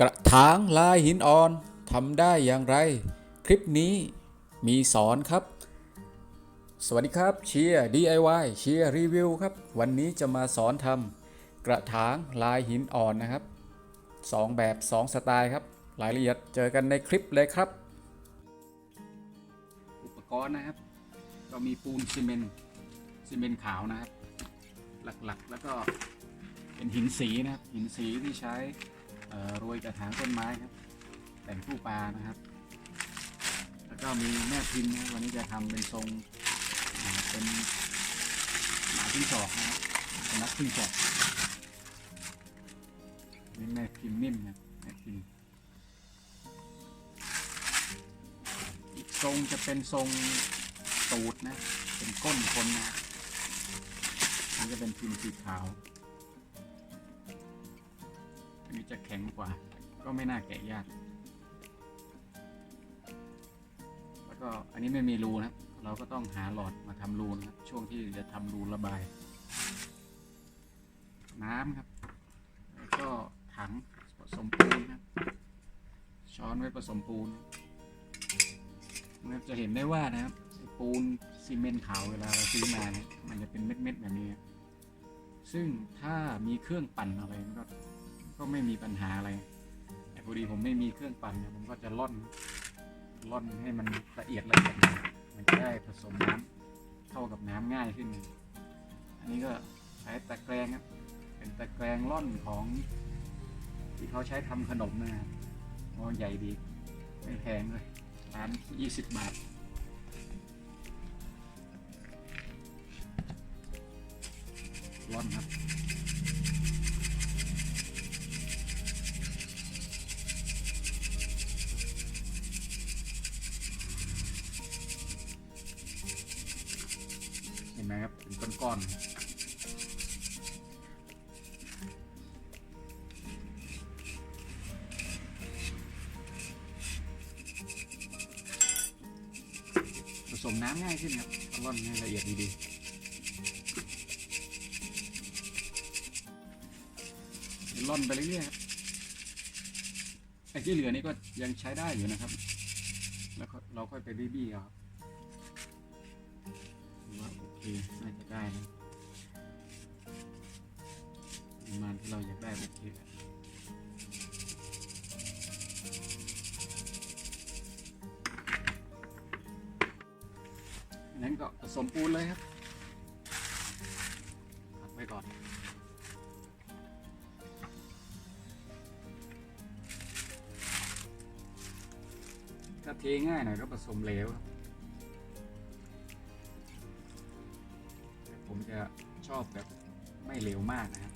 กระถางลายหินอ่อนทำได้อย่างไร คลิปนี้มีสอนครับ สวัสดีครับเชียร์ DIY เชียร์รีวิวครับ วันนี้จะมาสอนทำกระถางลายหินอ่อนนะครับสองแบบสองสไตล์ครับรายละเอียดเจอกันในคลิปเลยครับ อุปกรณ์นะครับ ก็มีปูนซีเมนต์ซีเมนต์ขาวนะครับ หลักๆ แล้วก็เป็นหินสีนะครับหินสีที่ใช้ โรยกระถางต้นไม้ครับ แต่งผู้ปลานะครับ แล้วก็มีแม่พิมพ์นะวันนี้จะทำเป็นทรงเป็นหมาทิ้งจอกนะครับเป็นนักทิ้งจอกนี่แม่พิมพ์นิ่มนะแม่พิมพ์อีกทรงจะเป็นทรงตูดนะ เป็นก้นคนนะอันนี้จะเป็นพิมพ์สีขาว อันนี้จะแข็งกว่า ก็ไม่น่าแกะยาก แล้วก็อันนี้ไม่มีรูนะเราก็ต้องหาหลอดมาทำรูนะครับ ช่วงที่จะทำรูระบาย น้ำครับ แล้วก็ถังผสมปูนครับช้อนไว้ผสมปูนนะครับจะเห็นได้ว่านะครับปูนซีเมนต์ขาวเวลาเราซื้อมาเนี่ยมันจะเป็นเม็ดๆแบบนี้ ซึ่งถ้ามีเครื่องปั่นอะไรมันก็ ก็ไม่มีปัญหาอะไร แต่พอดีผมไม่มีเครื่องปั่นนี่ยมันก็จะล่อนร่อนให้มันละเอียดละเอียดมันจะได้ผสมน้ำเข้ากับน้ำง่ายขึ้น อันนี้ก็ใช้ตะแกรงครับเป็นตะแกรงร่อนของที่เขาใช้ทำขนมนะครับมอใหญ่ดี ไม่แพงเลยร้านยี่สิบบาทร่อนครับ น้ำง่ายขึ้นครับร่อนให้ละเอียดดีๆร่อนไปเรื่อยๆครับไอ้ที่เหลือนี่ก็ยังใช้ได้อยู่นะครับ แล้วก็เราค่อยไปบี้ๆครับว่าโอเคน่าจะได้นะประมาณที่เราอยากได้โอเคแล้ว สมปูนเลยครับพักไปก่อน ถ้าเทง่ายหน่อยก็ผสมเหลวครับผมจะชอบแบบไม่เหลวมากนะครับ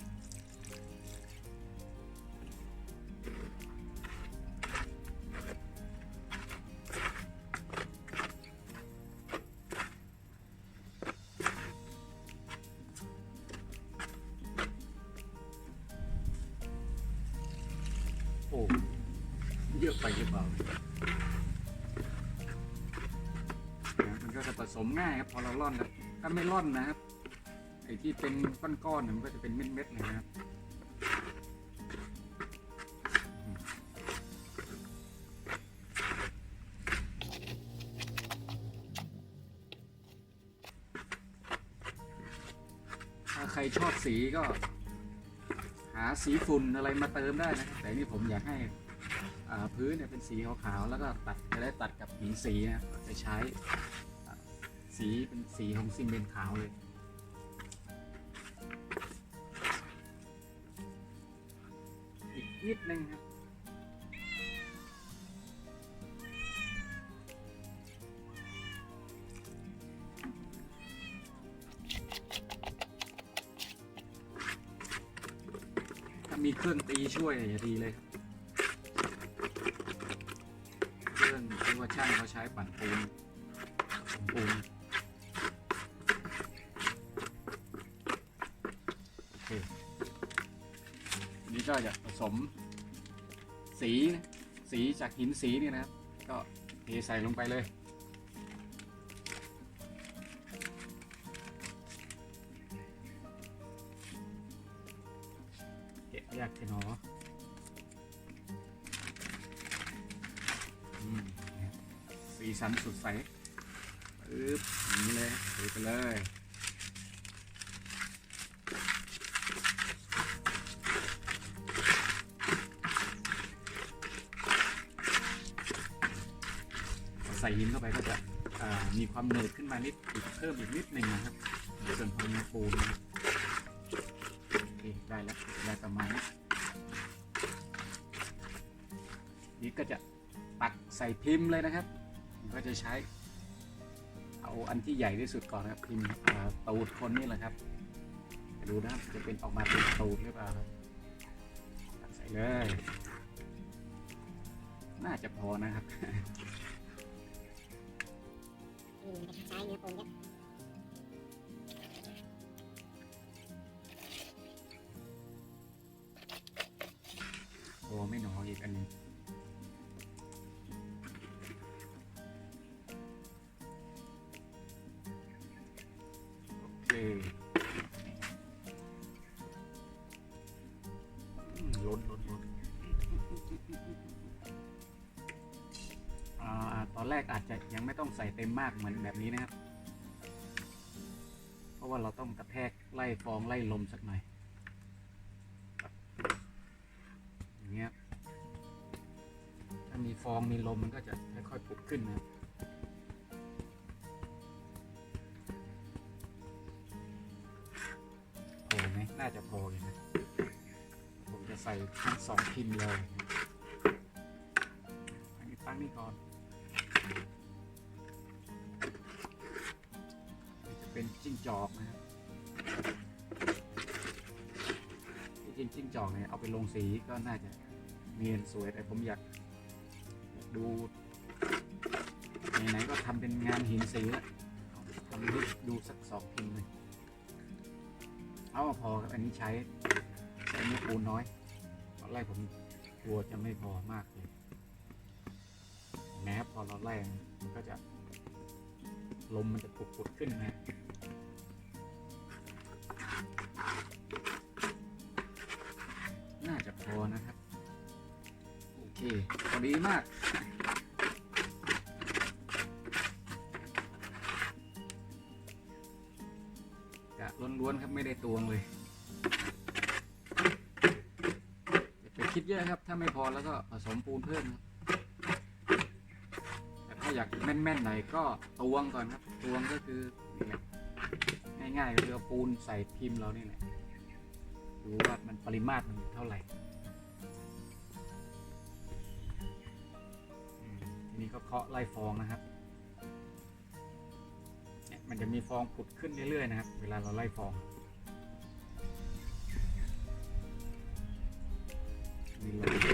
มง่ายครับพอเราร่อนแล้วถ้าไม่ร่อนนะครับไอ้ที่เป็นก้อนๆมันก็จะเป็นเม็ดๆเลยนะครับถ้าใครชอบสีก็ หาสีฝุ่นอะไรมาเติมได้นะครับแต่นี่ผมอยากให้พื้นเนี่ยเป็นสีขาวๆแล้วก็ตัดจะได้ตัดกับหินสีนะครับจะใช้ สีเป็นสีของซีเมนต์ขาวเลย อีกนิดนึงครับถ้ามีเครื่องตีช่วยเนี่ยดีเลยครับ เครื่องที่ว่าช่างเขาใช้ปั่นปูน็จะผสมสีสีจากหินสีนี่นะครับ ก็เทใส่ลงไปเลย เก็บยากแค่หนอสีสันสดใสปึ๊บอนี้เลยถือไปเลย ส่หินเข้าไปก็จะมีความเหนืดขึ้นมานิดอีกเพิ่มอีกนิดหนึ่งนะครับส่วนของเนื้อปูนได้แล้วได้ประมาณนี้นี่ก็จะตักใส่พิมพ์เลยนะครับ ก็จะใช้เอาอันที่ใหญ่ที่สุดก่อนนะครับพิมพ์ตูดคนนี่แหละครับดูนะครับจะเป็นออกมาเป็นตูดหรือเปล่าครับตักใส่เลย น่าจะพอนะครับ อืมใช้เนื้อปูยอะโอ้ไม่หนออีกอันนึงโอเคล้นล้นล้น ตอนแรกอาจจะยังไม่ต้องใส่เต็มมากเหมือนแบบนี้นะครับ เพราะว่าเราต้องกระแทกไล่ฟองไล่ลมสักหน่อยอย่างเงี้ยถ้ามีฟองมีลมมันก็จะค่อยๆปุบขึ้นนะพอไหมน่าจะพอเลยนะผมจะใส่ทั้งสองพิมพ์เลย เป็นจิ้งจอกนะครับที่จริงจิ้งจอกเนี่ยเอาไปลงสีก็น่าจะเนียนสวยแต่ผมอยากดูไหนๆก็ทำเป็นงานหินสีแล้วทำดูดูสักสองพิมพ์เลยเอาพอครับอันนี้ใช้ใช้เนื้อปูนน้อยตอนแรกผมกลัวจะไม่พอมากเลยแม้พอเราไล่ก็จะ ลมมันจะปุดๆขึ้นนะน่าจะพอนะครับ โอเคพอดีมาก กะล้วนๆครับไม่ได้ตวงเลยอย่าไปคิดเยอะครับ ถ้าไม่พอแล้วก็ผสมปูนเพิ่มครับ อยากแม่นๆหน่อยก็ตวงก่อนครับตวงก็คือนี่แหละง่ายๆก็คือปูนใส่พิมพ์เรานี่แหละดูว่ามันปริมาตรมันเท่าไหร่ทีนี้ก็เคาะไล่ฟองนะครับเนี่ยมันจะมีฟองผุดขึ้นเรื่อยๆนะครับ เวลาเราไล่ฟองนี่เลย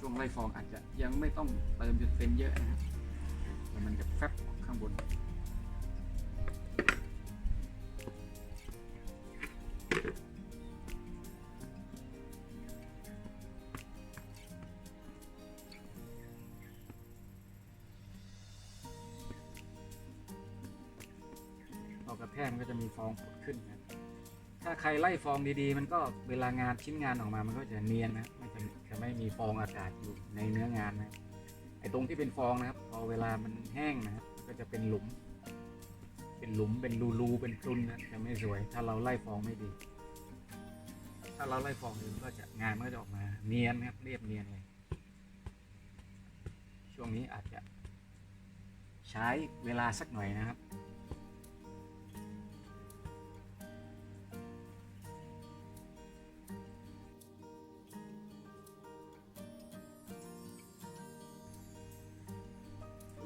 ช่วงไล่ฟองอาจจะยังไม่ต้องเติมจนเต็มเยอะนะครับแต่มันจะแฟบข้างบนพอกระแทกมันก็จะมีฟองผุดขึ้นนะถ้าใครไล่ฟองดีๆ มันก็เวลางานชิ้นงานออกมามันก็จะเนียนนะไม่จะ จะไม่มีฟองอากาศอยู่ในเนื้องานนะไอ้ตรงที่เป็นฟองนะครับ พอเวลามันแห้งนะครับก็จะเป็นหลุม เป็นหลุมเป็นรูๆเป็นพรุนนะจะไม่สวย ถ้าเราไล่ฟองไม่ดี ถ้าเราไล่ฟองดีมันก็จะงานมันก็จะออกมา เนียนนะครับเรียบเนียนเลยช่วงนี้อาจจะ ใช้เวลาสักหน่อยนะครับ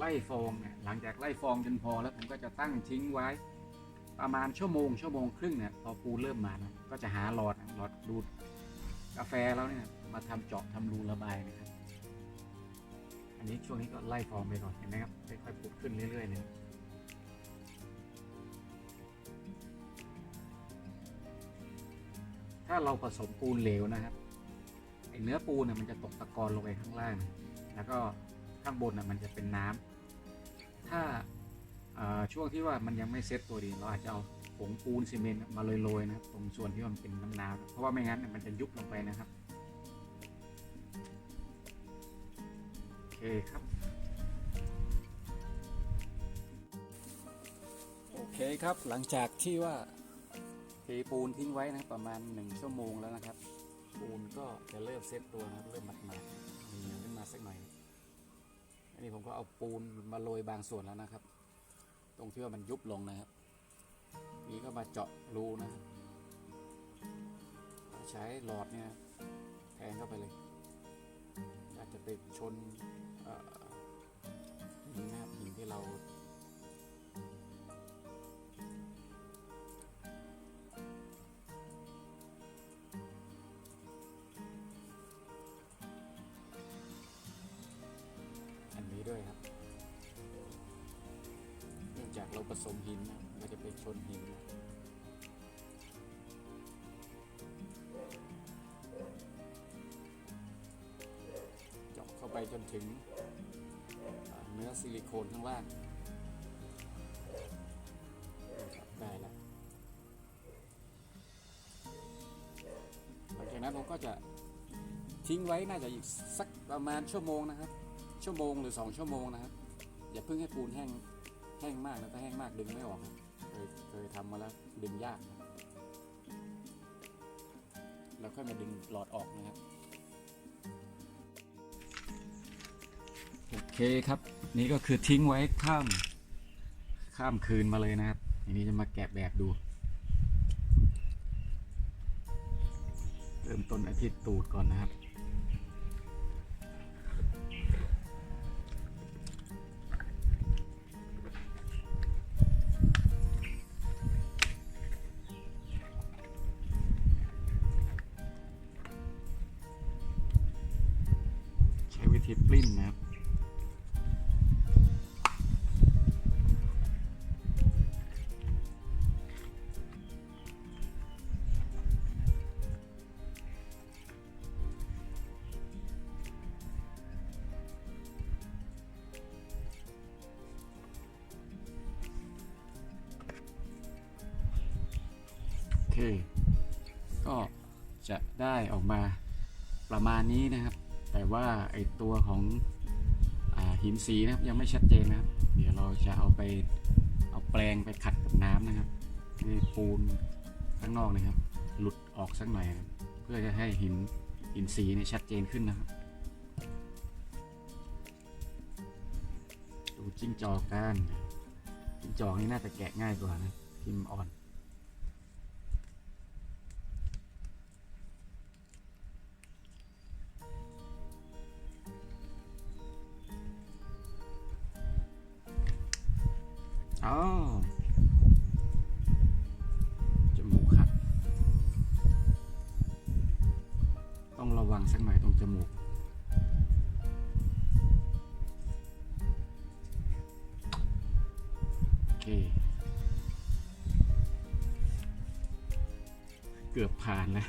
ล่ฟองเนี่ยหลังจากไล่ฟองจนพอแล้วผมก็จะตั้งทิ้งไว้ ประมาณชั่วโมงชั่วโมงครึ่งเนี่ยพอปูเริ่มมานะก็จะหาหลอดหลอดดูดกาแฟแล้วเนี่ยมาทำเจาะทำรูระบายนะครับ อันนี้ช่วงนี้ก็ไล่ฟองไปก่อนเห็นไหมครับค่อยๆปุดขึ้นเรื่อยๆเนี่ยถ้าเราผสมปูนเหลวนะครับไอเนื้อปูนเนี่ยมันจะตกตะกอนลงไปข้างล่าง แล้วก็ข้างบนน่ะมันจะเป็นน้ำ ถ้าช่วงที่ว่ามันยังไม่เซ็ตตัวดี เราอาจจะเอาผงปูนซีเมนต์มาโรยๆนะตรงส่วนที่มันเป็นน้ำน้ำเพราะว่าไม่งั้นมันจะยุบลงไปนะครับโอเคครับโอเคครับหลังจากที่ว่าเทปูนทิ้งไว้นะประมาณ 1 ชั่วโมงแล้วนะครับ ปูนก็จะเริ่มเซ็ตตัวนะเริ่มหมัดๆ นี่ผมก็เอาปูนมาโรยบางส่วนแล้วนะครับ ตรงที่ว่ามันยุบลงนะครับ นี่ก็มาเจาะรูนะครับใช้หลอดเนี่ยแทงเข้าไปเลยอาจจะไปชน จากเราผสมหินนะมันจะไปชนหินนะเจาะเข้าไปจนถึงเนื้อซิลิโคนข้างล่างได้แล้วหลังจากนั้นผมก็จะทิ้งไว้น่าจะอีกสักประมาณชั่วโมงนะครับ ชั่วโมงหรือสองชั่วโมงนะครับ อย่าเพิ่งให้ปูนแห้ง ห้งมากนะถ้าแห้งมากดึงไม่ออกเคยเคยทำมาแล้วดึงยากนะแล้วค่อยมาดึงหลอดออกนะครับโอเคครับ นี่ก็คือทิ้งไว้ข้าม ข้ามคืนมาเลยนะครับทีนี้จะมาแกะแบบดูเริ่มต้นอาทิตย์ตูดก่อนนะครับ ปลิ้นนะครับโอเคก็จะได้ออกมาประมาณนี้นะครับ แต่ว่าไอตัวของอหินสีนะครับยังไม่ชัดเจนนะครับ เดี๋ยวเราจะเอาไปเอาแปรงไปขัดกับน้ำนะครับให้ปูนข้างนอกนะครับ หลุดออกสักหน่อยนะเพื่อจะให้หินหินสีเนี่ยชัดเจนขึ้นนะครับ ดูจิ้งจอกกันจิ้งจอกนี่น่าจะแกะง่ายกว่านะพิมพ์อ่อน อ๋อจมูกครับต้องระวังสักหน่อยตรงจมูกโอเค เกือบผ่านแล้ว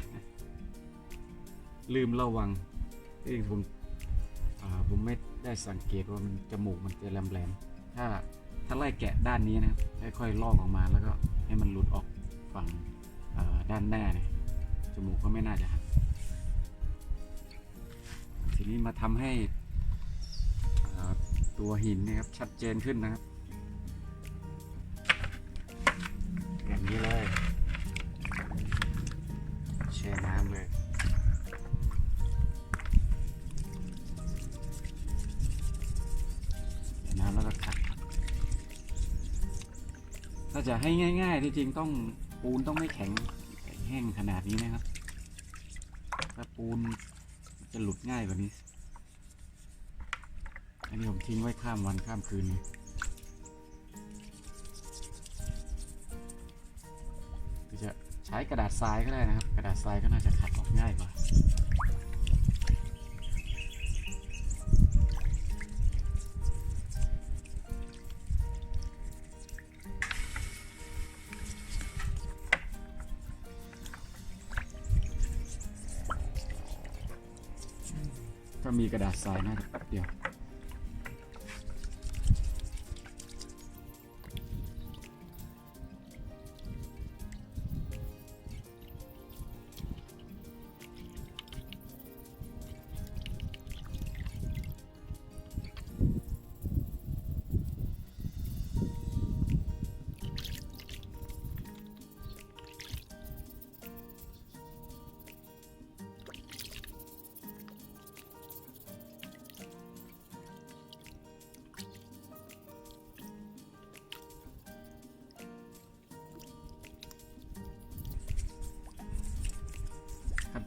ลืมระวังเองผมผมไม่ได้สังเกตว่ามันจมูกมันจะแหลมๆถ้า ถ้าไล่แกะด้านนี้นะครับค่อยๆลอกออกมาแล้วก็ให้มันหลุดออกฝั่งด้านหน้าเนี่ยจมูกก็ไม่น่าจะหักทีนี้มาทำให้ตัวหินนะครับชัดเจนขึ้นนะครับ ให้ง่ายๆที่จริงต้องปูนต้องไม่แข็งแห้งขนาดนี้นะครับถ้าปูนจะหลุดง่ายกว่านี้ อันนี้ผมทิ้งไว้ข้ามวันข้ามคืนเลยหรือจะใช้กระดาษทรายก็ได้นะครับ กระดาษทรายก็น่าจะขัดออกง่ายกว่า กระดาษทรายน่าจะแป๊บเดียว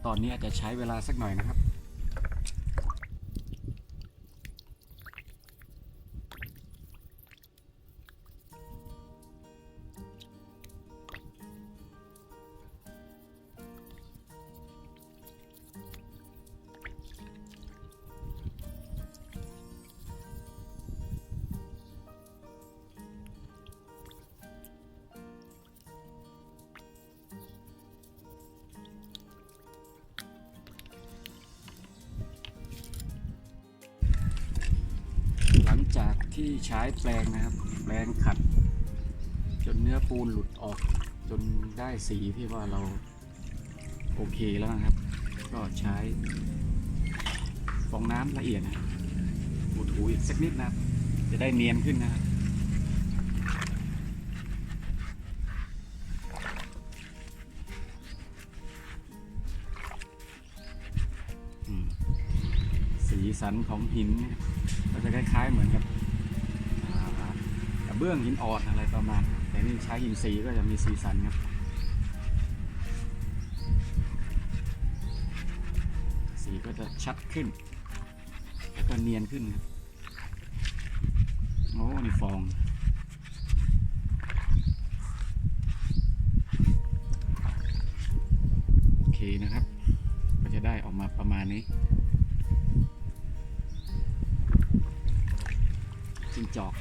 ตอนนี้อาจจะใช้เวลาสักหน่อยนะครับ ที่ใช้แปรงนะครับ แปรงขัด จนเนื้อปูนหลุดออก จนได้สีที่ว่าเราโอเคแล้วนะครับ ก็ใช้ฟองน้ำละเอียดนะครับถูอีกสักนิดนะจะได้เนียนขึ้นนะครับสีสันของหินก็จะคล้ายๆเหมือนกับ เบื้องหินอ่อนอะไรประมาณ แต่นี่ใช้หินสีก็จะมีสีสันครับ สีก็จะชัดขึ้น แล้วก็เนียนขึ้นครับโอ้นี่ฟองโอเคนะครับ ก็จะได้ออกมาประมาณนี้จิงจอก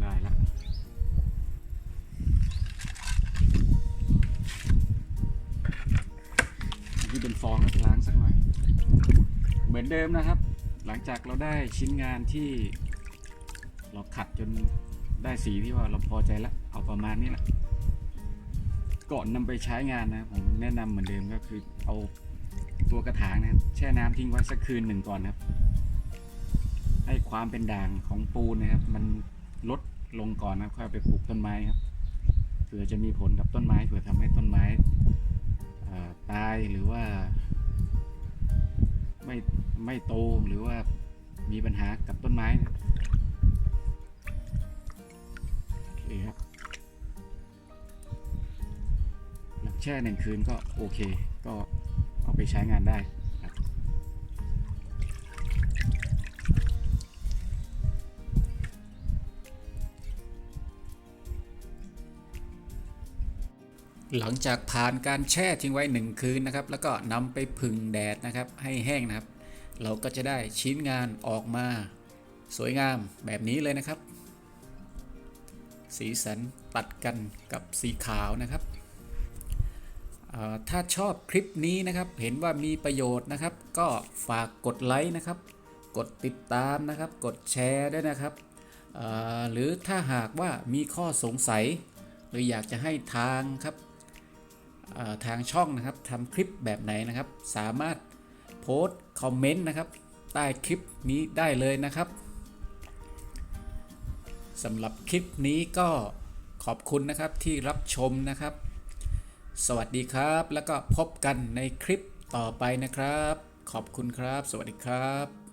ได้ละที่เป็นฟองแล้วล้างสักหน่อย เหมือนเดิมนะครับ หลังจากเราได้ชิ้นงานที่เราขัดจนได้สีที่ว่าเราพอใจละเอาประมาณนี้แหละก่อนนำไปใช้งานนะผมแนะนำเหมือนเดิมก็คือเอาตัวกระถางนะแช่น้ำทิ้งไว้สักคืนหนึ่งก่อนนะครับ ให้ความเป็นด่างของปูนนะครับ มันลดลงก่อนนะค่อยเอาไปปลูกต้นไม้ครับเผื่อจะมีผลกับต้นไม้เผื่อทำให้ต้นไม้ตายหรือว่า ไม่ไม่โตหรือว่ามีปัญหากับต้นไม้นะโอเคครับหลังแช่หนึ่งคืนก็โอเค ก็เอาไปใช้งานได้ หลังจากผ่านการแช่ทิ้งไว้หนึ่งคืนนะครับ แล้วก็นำไปผึ่งแดดนะครับ ให้แห้งนะครับ เราก็จะได้ชิ้นงานออกมา สวยงามแบบนี้เลยนะครับ สีสันตัดกันกับสีขาวนะครับถ้าชอบคลิปนี้นะครับ เห็นว่ามีประโยชน์นะครับ ก็ฝากกดไลค์นะครับ กดติดตามนะครับ กดแชร์ด้วยนะครับ หรือถ้าหากว่ามีข้อสงสัย หรืออยากจะให้ทางครับ ทางช่องนะครับทำคลิปแบบไหนนะครับ สามารถโพสต์คอมเมนต์นะครับ ใต้คลิปนี้ได้เลยนะครับสำหรับคลิปนี้ก็ขอบคุณนะครับที่รับชมนะครับ สวัสดีครับแล้วก็พบกันในคลิปต่อไปนะครับ ขอบคุณครับ สวัสดีครับ